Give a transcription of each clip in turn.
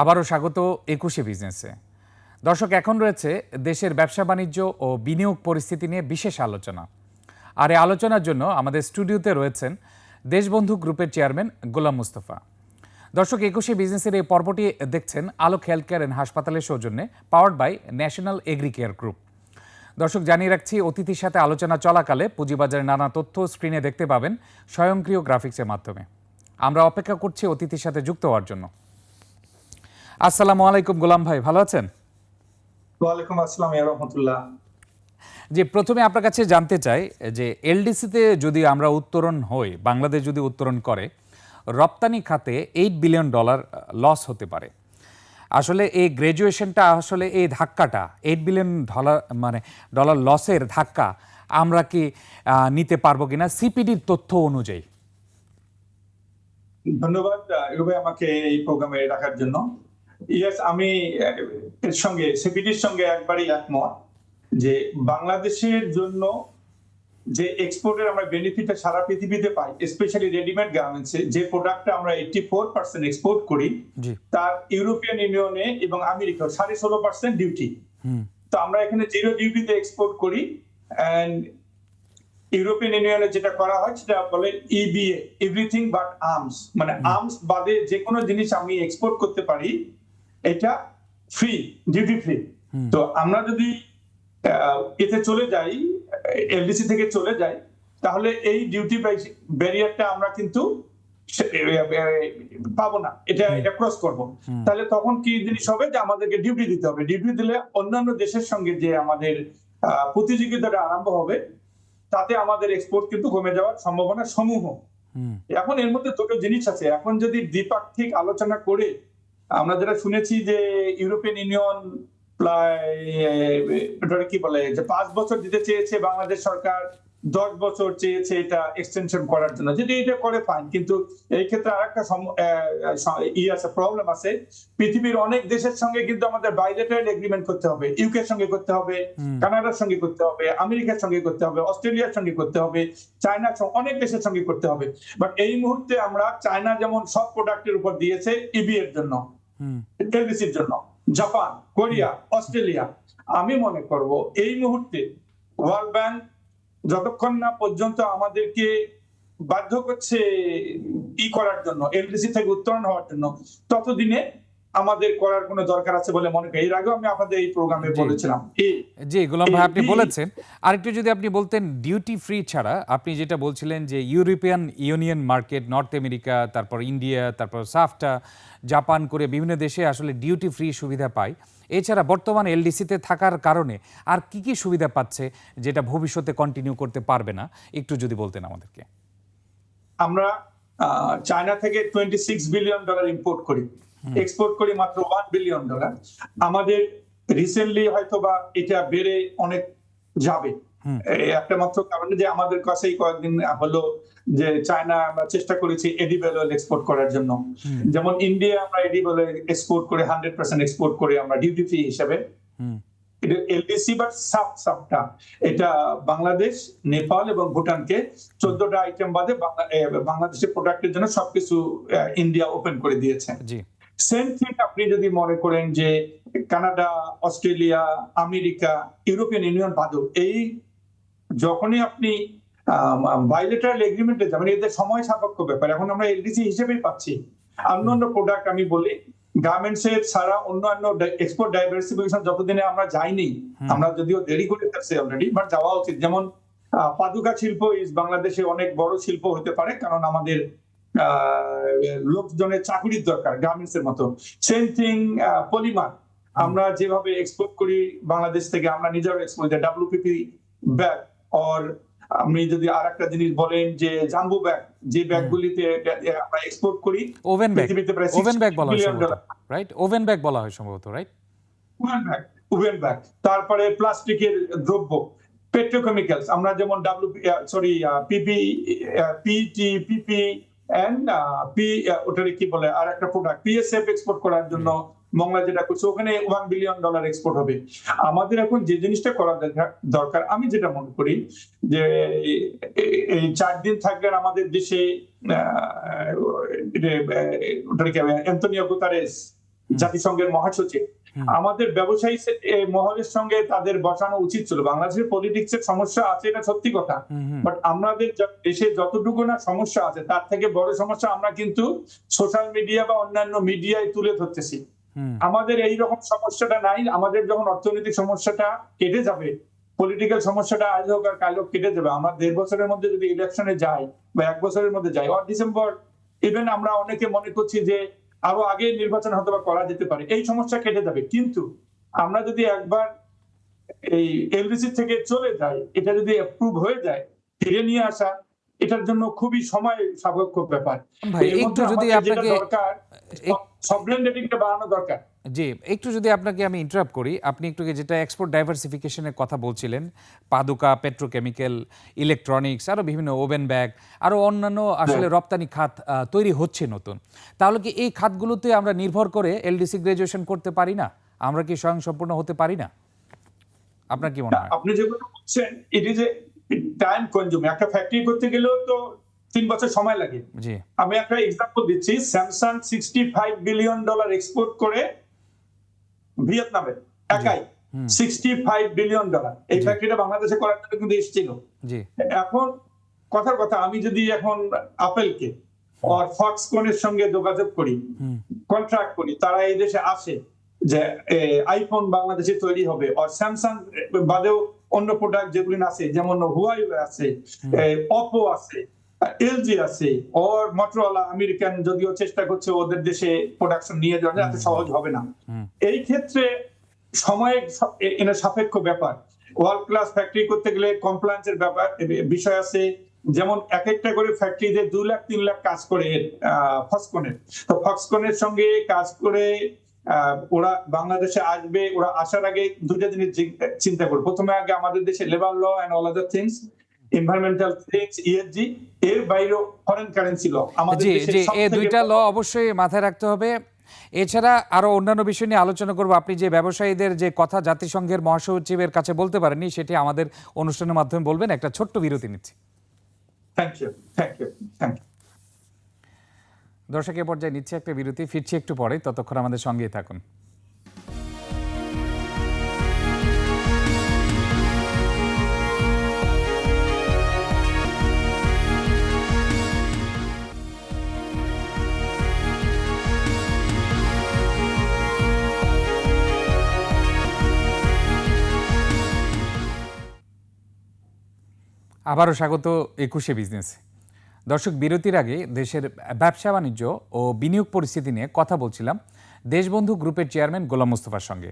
আবারও স্বাগত একুশে বিজনেসে। দর্শক, এখন রয়েছে দেশের ব্যবসা বাণিজ্য ও বিনিয়োগ পরিস্থিতি নিয়ে বিশেষ আলোচনা। আর এই আলোচনার জন্য আমাদের স্টুডিওতে রয়েছেন দেশবন্ধু গ্রুপের চেয়ারম্যান গোলাম মুস্তফা। দর্শক, একুশে বিজনেসের এই পর্বটি দেখছেন আলোক হেলথ কেয়ার অ্যান্ড হাসপাতালের সৌজন্যে powered by national agri care group. দর্শক, জানিয়ে রাখছি, অতিথির সাথে আলোচনা চলাকালে পুঁজিবাজারের নানা তথ্য স্ক্রিনে দেখতে পাবেন স্বয়ংক্রিয় গ্রাফিক্সের মাধ্যমে। আমরা অপেক্ষা করছি অতিথির সাথে যুক্ত হওয়ার জন্য। আসসালামু আলাইকুম গোলাম ভাই ভালো আছেন? ওয়ালাইকুম আসসালাম রাহমাতুল্লাহ। যে প্রথমে আপনার কাছে জানতে চাই যে এলডিসিতে যদি আমরা উত্তরণ হই বাংলাদেশ যদি উত্তরণ করে রপ্তানি খাতে এইট বিলিয়ন ডলার লস হতে পারে। আসলে এই গ্র্যাজুয়েশনটা আসলে এই ধাক্কাটা এইট বিলিয়ন ডলার মানে ডলার লসের ধাক্কা আমরা কি নিতে পারব কিনা সিপিডির তথ্য অনুযায়ী? ধন্যবাদ আহ, আমাকে এই প্রোগ্রামে রাখার জন্য। ইয়েস আমি এর সঙ্গে সিপিডির সঙ্গে একবারই একমত যে বাংলাদেশের জন্য যে এক্সপোর্টের আমরা বেনিফিটটা সারা পৃথিবীতে পাই স্পেশালি রেডিমেড গার্মেন্টসে যে প্রোডাক্টটা আমরা এইটটি ফোর পার্সেন্ট এক্সপোর্ট করি তার ইউরোপিয়ান ইউনিয়নে এবং আমেরিকা সাড়ে ষোলো পার্সেন্ট ডিউটি হুম। তো আমরা এখানে জিরো ডিউটিতে এক্সপোর্ট করি অ্যান্ড ইউরোপিয়ান ইউনিয়নে যেটা করা হয় সেটা বলে ইবিএ এভরিথিং বাট আর্মস মানে আর্মস বাদে যে কোনো জিনিস আমি এক্সপোর্ট করতে পারি এটা ফ্রি ডিউটি ফ্রি তো আমরা যদি এতে চলে যাই এলডিসি থেকে চলে যাই তাহলে এই ডিউটি ব্যারিয়ারটা আমরা কিন্তু পাবো না। এটা এটা ক্রস করব। তাহলে তখন কি জিনিস হবে যে আমাদেরকে ডিউটি দিতে হবে। ডিউটি দিলে অন্যান্য দেশের সঙ্গে যে আমাদের প্রতিযোগিতাটা আরম্ভ হবে তাতে আমাদের এক্সপোর্ট কিন্তু কমে যাওয়ার সম্ভাবনা সমূহ। এখন এর মধ্যে দুটো জিনিস আছে। এখন যদি দ্বিপাক্ষিক আলোচনা করে আমরা যেটা শুনেছি যে ইউরোপিয়ান ইউনিয়ন প্রায় কি বলে যে পাঁচ বছর দিতে চেয়েছে বাংলাদেশ সরকার দশ বছর চেয়েছে এটা এক্সটেনশন করার জন্য। যদি এটা করে ফাইন কিন্তু এই ক্ষেত্রে আহ, স- ই আছে প্রবলেম আছে। পৃথিবীর অনেক দেশের সঙ্গে কিন্তু আমাদের বাইলেটারাল এগ্রিমেন্ট করতে হবে ইউকের সঙ্গে করতে হবে কানাডার সঙ্গে করতে হবে আমেরিকার সঙ্গে করতে হবে অস্ট্রেলিয়ার সঙ্গে করতে হবে চায়নার সঙ্গে অনেক দেশের সঙ্গে করতে হবে। বাট এই মুহূর্তে আমরা চায়না যেমন সব প্রোডাক্টের উপর দিয়েছে ইবি এর জন্য। এলডিসির জন্য। জাপান, কোরিয়া, অস্ট্রেলিয়া, আমি মনে করব এই মুহূর্তে ওয়ার্ল্ড ব্যাংক যতক্ষণ না পর্যন্ত আমাদেরকে বাধ্য করছে ই করার জন্য এলডিসি থেকে উত্তরণ হওয়ার জন্য, ততদিনে আমাদের করার কোনো দরকার আছে বলে মনে করি। এর আগেও আমি আপনাদের এই প্রোগ্রামে বলেছিলাম। জি গোলাম ভাই আপনি বলেছেন। আরেকটু যদি আপনি বলতেন ডিউটি ফ্রি ছাড়া আপনি যেটা বলছিলেন যে European Union market North America তারপর ইন্ডিয়া তারপর সাফটা জাপান করে বিভিন্ন দেশে আসলে ডিউটি ফ্রি সুবিধা পায়। এছাড়া বর্তমান এলডিসিতে থাকার কারণে আর কি কি সুবিধা পাচ্ছে যেটা ভবিষ্যতে কন্টিনিউ করতে পারবে না? একটু যদি বলতেন আমাদেরকে। আমরা চায়না থেকে twenty six billion dollar import করি। এক্সপোর্ট করি মাত্র ওয়ান বিলিয়ন ডলার আমাদের রিসেন্টলি হয়তো বা এটা বেড়ে অনেক যাবে। একটা মাত্র কারণে যে আমাদের কাছেই কয়েকদিন হলো যে চায়না আমরা চেষ্টা করেছি এডিবেল অয়েল এক্সপোর্ট করার জন্য। যেমন ইন্ডিয়া আমরা এডিবেল অয়েল এক্সপোর্ট করে হান্ড্রেড পার্সেন্ট এক্সপোর্ট করে আমরা ডিউটি ফ্রি হিসেবে। এলডিসি বা সাব সাবটা এটা বাংলাদেশ নেপাল এবং ভুটানকে চোদ্দটা আইটেম বাদে বাংলা- বাংলাদেশের প্রোডাক্টের জন্য সবকিছু ইন্ডিয়া ওপেন করে দিয়েছে। জি। সেম থিং আপনি যদি মনে করেন যে Canada Australia America European Union বাদক এই যখনই আপনি বাইলেটারাল এগ্রিমেন্টে যাবেন এদের সময় সাপেক্ষ ব্যাপার এখন আমরা এলডিসি হিসেবেই পাচ্ছি। অন্যান্য প্রোডাক্ট আমি বলি গার্মেন্টস এর ছাড়া অন্যান্য এক্সপোর্ট ডাইভার্সিফিকেশন যতদিনে আমরা যাইনি আমরা যদিও দেরি করে ফেলছি অলরেডি বাট যাওয়া উচিত। যেমন পাদুকা শিল্প ইস বাংলাদেশে অনেক বড় শিল্প হতে পারে কারণ আমাদের লোকজনের চাকুরির দরকার গার্মেন্টস এর মতো। Same thing polymer. আমরা যেভাবে এক্সপোর্ট করি বাংলাদেশ থেকে আমরা নিজেরা এক্সপোর্ট ডাব্লিউপিপি ব্যাগ অর আপনি যদি আর একটা জিনিস বলেন যে জাম্বু ব্যাগ যে ব্যাগগুলিতে আমরা এক্সপোর্ট করি ওভেন ব্যাগ ওভেন ব্যাগ বলা হয় সম্ভবত রাইট ওভেন ব্যাগ বলা হয় সম্ভবত right woven bag woven bag তারপরে প্লাস্টিকের দ্রব্য পেট্রোকেমিক্যালস আমরা যেমন W sorry PP PT PP and P ওটারে কি বলে আর একটা প্রোডাক্ট পিএসএফ এক্সপোর্ট করার জন্য মংলা যেটা করছে ওখানে ওয়ান বিলিয়ন ডলার এক্সপোর্ট হবে। আমাদের এখন যে জিনিসটা করা দরকার- দরকার আমি যেটা মনে করি যে এই- চার দিন থাকবেন আমাদের দেশে আহ, অ্যান্তনিও গুতারেস জাতিসংঘের মহাসচিব। আমাদের ব্যবসায়ী মহলের সঙ্গে তাদের বসানো উচিত ছিল। বাংলাদেশের পলিটিক্স এর সমস্যা আছে এটা সত্যি কথা। বাট আমাদের দেশে যতটুকু না সমস্যা আছে তার থেকে বড় সমস্যা আমরা কিন্তু সোশ্যাল মিডিয়া বা অন্যান্য মিডিয়ায় তুলে ধরতেছি। আমাদের এই রকম সমস্যাটা নাই আমাদের যখন অর্থনৈতিক সমস্যাটা কেটে যাবে পলিটিক্যাল সমস্যাটা আজ হোক আর কাল হোক কেটে যাবে আমরা দেড় বছরের মধ্যে যদি ইলেকশনে যাই বা এক বছরের মধ্যে যাই আর ডিসেম্বর ইভেন আমরা অনেকে মনে করছি যে আরও আগে নির্বাচন হয়তো করা যেতে পারে। এই সমস্যা কেটে যাবে। কিন্তু আমরা যদি একবার এই এলডিসি থেকে চলে যাই, এটা যদি অ্যাপ্রুভ হয়ে যায়, ফিরে নিয়ে আসা এটার জন্য খুবই সময় সাপেক্ষ ব্যাপার। একটু যদি আপনাকে বাড়ানো দরকার। জি একটু যদি আপনাকে আমি ইন্টারাপ্ট করি আপনি একটু যেটা এক্সপোর্ট ডাইভার্সিফিকেশনের কথা বলছিলেন পাদুকা পেট্রোকেমিক্যাল ইলেকট্রনিক্স আরও বিভিন্ন ওভেন ব্যাগ আরও অন্যান্য আসলে রপ্তানি খাত তৈরি হচ্ছে নতুন। তাহলে কি এই খাতগুলোতে আমরা নির্ভর করে এলডিসি গ্রাজুয়েশন করতে পারি না? আমরা কি স্বয়ংসম্পূর্ণ হতে পারি না? আপনার কি মনে হয়? আপনি যেগুলো বলছেন it is a time consume একটা ফ্যাক্টরি করতে গেলেও তো তিন বছর সময় লাগে। আমি একটা এক্সাম্পল দিচ্ছি Samsung sixty five billion dollar export করে ভিয়েতনামে একাই। সিক্সটি ফাইভ বিলিয়ন ডলার এই ফ্যাক্টরিটা বাংলাদেশে করার জন্য কিন্তু এসেছিল। এখন কথার কথা আমি যদি এখন আপেলকে আর ফক্সকনের সঙ্গে যোগাযোগ করি কন্ট্রাক্ট করি তারা এই দেশে আসে যে আইফোন বাংলাদেশে তৈরি হবে। আর স্যামসাং বাদেও অন্য প্রোডাক্ট যেগুলি আছে যেমন হুয়াই আছে অপো আছে এলজি আছে ওর মোটরোলা আমেরিকান যদিও চেষ্টা করছে ওদের দেশে প্রোডাকশন নিয়ে যাওয়া এত সহজ হবে না। এই ক্ষেত্রে সময়ের এনে সাপেক্ষ ব্যাপার। ওয়ার্ল্ড ক্লাস ফ্যাক্টরি করতে গেলে কমপ্লায়েন্সের ব্যাপার বিষয় আছে। যেমন এক একটা করে ফ্যাক্টরিতে দু লাখ তিন লাখ কাজ করে ফক্সকনের তো ফক্সকনের সঙ্গে কাজ করে ওরা বাংলাদেশে আসবে ওরা আসার আগে দুটা জিনিস চিন্তা করবে প্রথমে আগে আমাদের দেশে labour law and all other things environmental things ESG এর বাইরেও ফরেন কারেন্সি ল আমাদের দেশে এই দুইটা ল অবশ্যই মাথায় রাখতে হবে। এছাড়া আরও অন্যান্য বিষয় নিয়ে আলোচনা করব। আপনি যে ব্যবসায়ীদের যে কথা জাতিসংঘের মহাসচিবের কাছে বলতে পারেননি সেটি আমাদের অনুষ্ঠানের মাধ্যমে বলবেন। একটা ছোট্ট বিরতি নিচ্ছি। Thank you thank you thank you দর্শকের পর্যায়ে নিচ্ছে একটা বিরতি, ফিরছি একটু পরে, ততক্ষণ আমাদের সঙ্গেই থাকুন। আবারও স্বাগত একুশে বিজনেস। দর্শক, বিরতির আগে দেশের ব্যবসা বাণিজ্য ও বিনিয়োগ পরিস্থিতি নিয়ে কথা বলছিলাম দেশবন্ধু গ্রুপের চেয়ারম্যান গোলাম মুস্তফার সঙ্গে।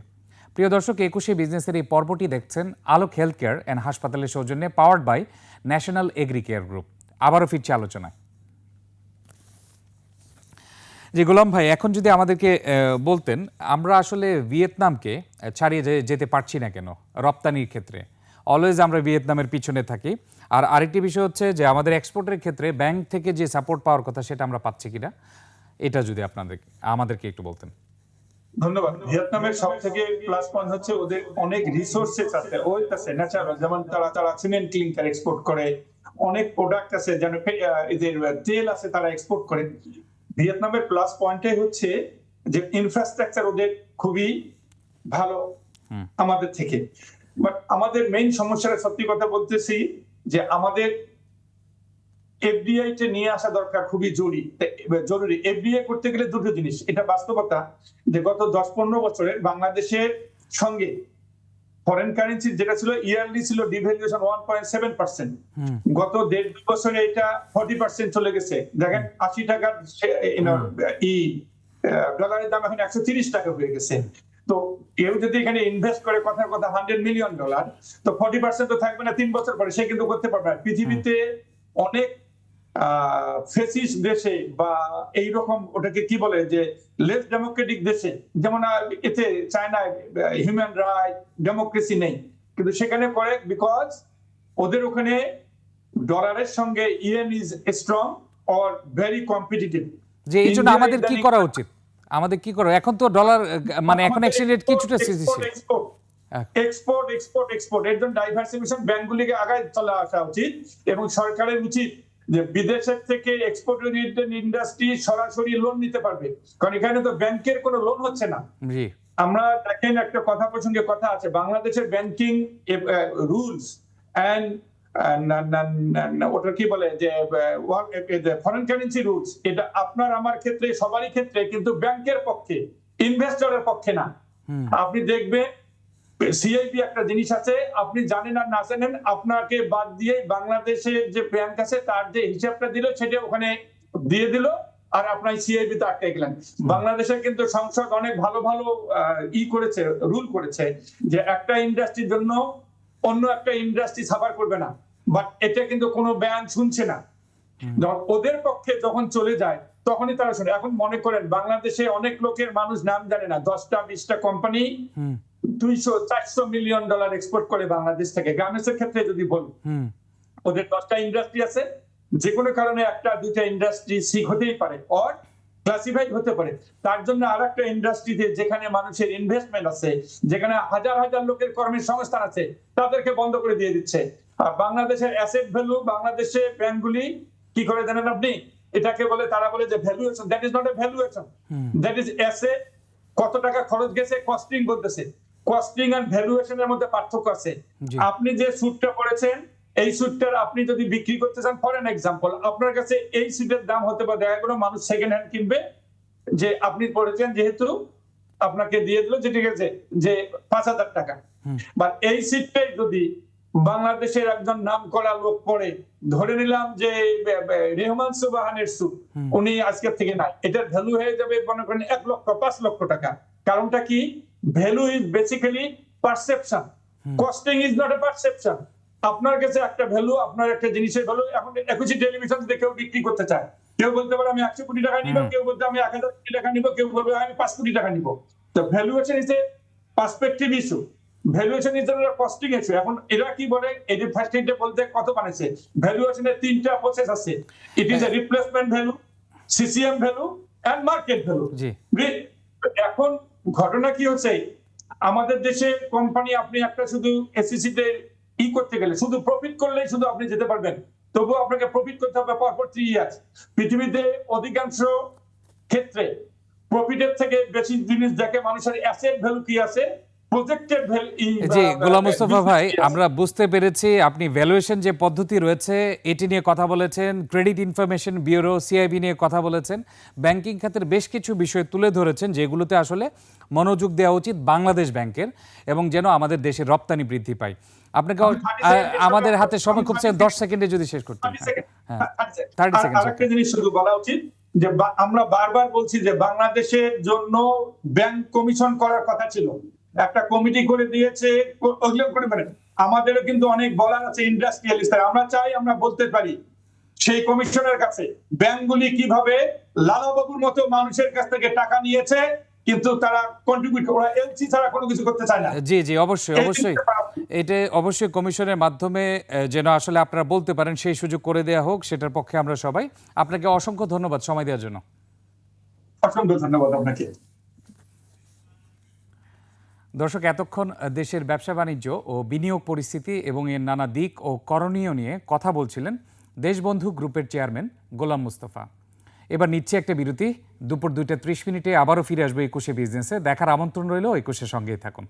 প্রিয় দর্শক, একুশে বিজনেসের এই পর্বটি দেখছেন আলোক হেলথ কেয়ার অ্যান্ড হাসপাতালের সৌজন্যে powered by national agri care group. আবারও ফিরছে আলোচনায়। যে গোলাম ভাই, এখন যদি আমাদেরকে বলতেন, আমরা আসলে ভিয়েতনামকে ছাড়িয়ে যেতে পারছি না কেন রপ্তানির ক্ষেত্রে? অলওয়েজ আমরা ভিয়েতনামের পিছনে থাকি। আর আরেকটি বিষয় হচ্ছে যে আমাদের এক্সপোর্টের ক্ষেত্রে ব্যাংক থেকে যে সাপোর্ট পাওয়ার কথা সেটা আমরা পাচ্ছি কিনা এটা যদি আপনাদের আমাদেরকে একটু বলতেন। ধন্যবাদ। ভিয়েতনামের সব থেকে প্লাস পয়েন্ট হচ্ছে ওদের অনেক রিসোর্সেস আছে। ওই আছে ন্যাচারাল যেমন তারা তারা সিমেন্ট ক্লিংকার এক্সপোর্ট করে। অনেক প্রোডাক্ট আছে যেন এদের তেল আছে তারা এক্সপোর্ট করে। ভিয়েতনামের প্লাস পয়েন্টটাই হচ্ছে যে ইনফ্রাস্ট্রাকচার ওদের খুবই ভালো আমাদের থেকে। বাট আমাদের মেইন সমস্যাটা সত্যি কথা বলতেছি যে আমাদের এফডিআই তে নিয়ে আসা দরকার খুবই জরুরি। জরুরি। এফডিআই করতে গেলে দুটো জিনিস। এটা বাস্তবতা যে গত দশ পনেরো বছরে বাংলাদেশের সঙ্গে ফরেন কারেন্সি যেটা ছিল ইয়ারলি ছিল devaluation one point seven percent গত দেড় দুই বছরে এটা ফর্টি পার্সেন্ট চলে গেছে। দেখেন আশি টাকার ই ডলারের দাম এখন একশো তিরিশ টাকা হয়ে গেছে। তো কেউ যদি এখানে ইনভেস্ট করে কথার কথা হান্ড্রেড মিলিয়ন ডলার তো ফর্টি পার্সেন্ট তো থাকবে না তিন বছর পরে সে কিন্তু করতে পারবে। না পৃথিবীতে অনেক ফেসিস দেশে বা এই রকম ওটাকে কি বলে যে লেস ডেমোক্রেটিক দেশে যেমন এতে চায়নায় হিউম্যান রাইট ডেমোক্রেসি নেই। কিন্তু সেখানে করে বিকজ ওদের ওখানে ডলারের সঙ্গে yen is strong or very competitive যে এই জন্য আমাদের কি করা উচিত? আমাদের কি করা এখন তো ডলার মানে এখন এক্সচেঞ্জ রেট কিছুটা স্থিতিশীল। এক্সপোর্ট এক্সপোর্ট এক্সপোর্ট এর জন্য ডাইভার্সিফিকেশন ব্যাংকগুলিকে আগায় চলে আসা উচিত এবং সরকারের উচিত যে বিদেশের থেকে এক্সপোর্ট ওরিয়েন্টেড ইন্ডাস্ট্রি সরাসরি লোন নিতে পারবে। কারণ এখানে তো ব্যাংকের কোনো লোন হচ্ছে না। জি। আমরা দেখেন একটা কথা প্রসঙ্গে কথা আছে। বাংলাদেশের ব্যাংকিং রুলস অ্যান্ড ওটা কি বলে যে ফরেন কারেন্সি রুলস এটা আপনার আমার ক্ষেত্রে সবারই ক্ষেত্রে কিন্তু ব্যাংকের পক্ষে ইনভেস্টরের পক্ষে না। আপনি দেখবেন সিআইবি একটা জিনিস আছে আপনি জানেন আর না জানেন আপনাকে বাদ দিয়ে বাংলাদেশের যে ব্যাংক আছে তার যে হিসাবটা দিল সেটা ওখানে দিয়ে দিল আর আপনার সিআইবি তে আটকে গেলেন। বাংলাদেশের কিন্তু সংসদ অনেক ভালো ভালো ই করেছে রুল করেছে যে একটা ইন্ডাস্ট্রির জন্য অন্য একটা ইন্ডাস্ট্রি সাফার করবে না। বাট এটা কিন্তু কোনো ব্যাংক শুনছে না। ওদের পক্ষে যখন চলে যায় তখনই তারা শুনে। এখন মনে করেন বাংলাদেশে অনেক লোকের মানুষ নাম জানে না। দশটা বিশটা কোম্পানি দুইশো চারশো মিলিয়ন ডলার এক্সপোর্ট করে বাংলাদেশ থেকে। গার্মেন্টসের ক্ষেত্রে যদি বলি ওদের দশটা ইন্ডাস্ট্রি আছে। যে কোনো কারণে একটা দুইটা ইন্ডাস্ট্রি সিক হতেই পারে অর ক্লাসিফাইড হতে পারে। তার জন্য আর একটা ইন্ডাস্ট্রিতে যেখানে মানুষের ইনভেস্টমেন্ট আছে যেখানে হাজার হাজার লোকের কর্মের সংস্থান আছে তাদেরকে বন্ধ করে দিয়ে দিচ্ছে। বাংলাদেশের অ্যাসেট ভ্যালু বাংলাদেশে ব্যাংকগুলি কি করে জানেন আপনি? এটাকে বলে তারা বলে যে valuation that is not a valuation that is asset কত টাকা খরচ গেছে কস্টিং বলতেছে। কস্টিং এন্ড ভ্যালুয়েশনের মধ্যে পার্থক্য আছে। আপনি যে স্যুটটা পরেছেন এই স্যুটটার আপনি যদি বিক্রি করতে চান ফর এন এক্সাম্পল আপনার কাছে এই স্যুটের দাম হতে পারে দেখা গেলো মানুষ সেকেন্ড হ্যান্ড কিনবে যে আপনি পড়েছেন যেহেতু আপনাকে দিয়ে দিল যে ঠিক আছে যে পাঁচ হাজার টাকা। বা এই সিটটাই যদি বাংলাদেশের একজন নাম করা লোক পড়ে ধরে নিলাম যে রেহমান সুবাহানের হুম। উনি আজকের থেকে নাই। এটার ভ্যালু হয়ে যাবে মনে করেন এক লক্ষ পাঁচ লক্ষ টাকা। কারণটা কি? Value is basically perception costing is not a perception আপনার কাছে একটা ভ্যালু আপনার একটা জিনিসের ভ্যালু এখন একুশি টেলিভিশন যদি কেউ বিক্রি করতে চায়। কেউ বলতে পারে আমি একশো কোটি টাকা নিব। কেউ বলতে আমি এক হাজার কোটি টাকা নিব। কেউ বলবে আমি পাঁচ কোটি টাকা নিব। তো valuation is a perspective issue valuation is costing issue এখন এরা কি বলে? এটি ফার্স্ট এইডে বলতে কত বানাইছে? ভ্যালুয়েশনের তিনটা প্রসেস আছে। It is a replacement value CCM value and market value জি। এখন ঘটনা কি হচ্ছে? আমাদের দেশে কোম্পানি আপনি একটা শুধু এসিসি তে ই করতে গেলে শুধু প্রফিট করলেই শুধু আপনি যেতে পারবেন। তবুও আপনাকে প্রফিট করতে হবে পরপর থ্রি ইয়ার্স পৃথিবীতে অধিকাংশ ক্ষেত্রে প্রফিটের থেকে বেশি জিনিস দেখে মানুষের অ্যাসেট ভ্যালু কি আছে? জি গোলাম মুস্তফা ভাই আমরা বুঝতে পেরেছি আপনি ভ্যালুয়েশন যে পদ্ধতি রয়েছে এটি নিয়ে কথা বলেছেন ক্রেডিট ইনফরমেশন ব্যুরো সিআইবি নিয়ে কথা বলেছেন ব্যাংকিং খাতের বেশ কিছু বিষয় তুলে ধরেছেন যেগুলোতে আসলে মনোযোগ দেওয়া উচিত বাংলাদেশ ব্যাংকের এবং যেন আমাদের দেশের রপ্তানি বৃদ্ধি পায়। আপনাকে আমি 30 সেকেন্ডে আহ, আমাদের হাতে সময় খুব দশ সেকেন্ডে যদি শেষ করতেন। হ্যাঁ। 30 আর- seconds, আরেকটা জিনিস শুধু বলা উচিত যে আমরা বারবার বলছি যে বাংলাদেশের জন্য ব্যাংক কমিশন করার কথা ছিল। একটা কমিটি করে দিয়েছে ওগুলো করে মানে আমাদেরও কিন্তু অনেক বলার আছে ইন্ডাস্ট্রিয়ালিস্ট আমরা চাই আমরা বলতে পারি সেই কমিশনের কাছে ব্যাংকগুলি কীভাবে লালাবাবুর মতো মানুষের কাছ থেকে টাকা নিয়েছে কিন্তু তারা কন্ট্রিবিউট ওরা এলসি ছাড়া কোনো কিছু করতে চায় না। জি জি অবশ্যই অবশ্যই। এটা অবশ্যই কমিশনের মাধ্যমে যেন আসলে আপনারা বলতে পারেন সেই সুযোগ করে দেওয়া হোক সেটার পক্ষে আমরা সবাই। আপনাকে অসংখ্য ধন্যবাদ সময় দেওয়ার জন্য। অসংখ্য ধন্যবাদ আপনাকে। দর্শক, এতক্ষণ দেশের ব্যবসা বাণিজ্য ও বিনিয়োগ পরিস্থিতি এবং এর নানা দিক ও করণীয় নিয়ে কথা বলছিলেন দেশবন্ধু গ্রুপের চেয়ারম্যান গোলাম মুস্তফা। এবার নিচ্ছে একটা বিরতি। দুপুর দুইটা ত্রিশ মিনিটে আবারও ফিরে আসবে একুশে বিজনেসে। দেখার আমন্ত্রণ রইল, একুশের সঙ্গেই থাকুন।